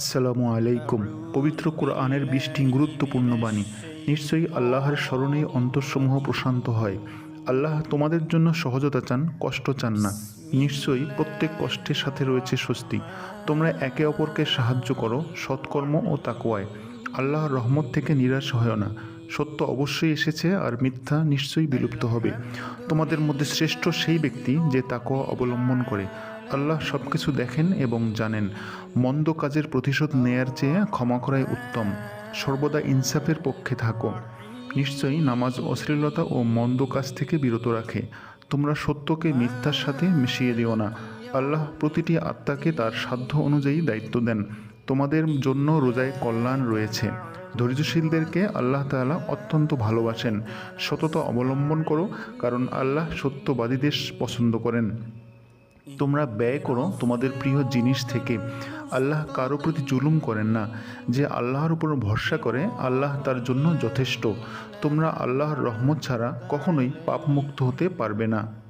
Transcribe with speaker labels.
Speaker 1: আসসালামু আলাইকুম। পবিত্র কোরআনের বিশটি গুরুত্বপূর্ণ বাণী। নিশ্চয়ই আল্লাহর স্মরণে অন্তঃসমূহ প্রশান্ত হয়। আল্লাহ তোমাদের জন্য সহজতা চান, কষ্ট চান না। নিশ্চয়ই প্রত্যেক কষ্টের সাথে রয়েছে স্বস্তি। তোমরা একে অপরকে সাহায্য করো, সৎকর্ম ও তাকোয়ায় আল্লাহর রহমত থেকে নিরাশ হয় না। সত্য অবশ্যই এসেছে আর মিথ্যা নিশ্চয়ই বিলুপ্ত হবে। তোমাদের মধ্যে শ্রেষ্ঠ সেই ব্যক্তি যে তাকোয়া অবলম্বন করে। আল্লাহ সব কিছু দেখেন এবং জানেন। মন্দ কাজের প্রতিশোধ নেয়ার চেয়ে ক্ষমা করাই উত্তম। সর্বদা ইনসাফের পক্ষে থাকো। নিশ্চয়ই নামাজ অশ্লীলতা ও মন্দ কাজ থেকে বিরত রাখে। তোমরা সত্যকে মিথ্যার সাথে মিশিয়ে দিও না। আল্লাহ প্রতিটি আত্মাকে তার সাধ্য অনুযায়ী দায়িত্ব দেন। তোমাদের জন্য রোজায় কল্যাণ রয়েছে। ধৈর্যশীলদেরকে আল্লাহ তাআলা অত্যন্ত ভালোবাসেন। সততা অবলম্বন করো, কারণ আল্লাহ সত্যবাদীদের পছন্দ করেন। তোমরা ব্যয় করো তোমাদের প্রিয় জিনিস থেকে। আল্লাহ কারও প্রতি জুলুম করেন না। যে আল্লাহর উপর ভরসা করে, আল্লাহ তার জন্য যথেষ্ট। তোমরা আল্লাহর রহমত ছাড়া কখনোই পাপমুক্ত হতে পারবে না।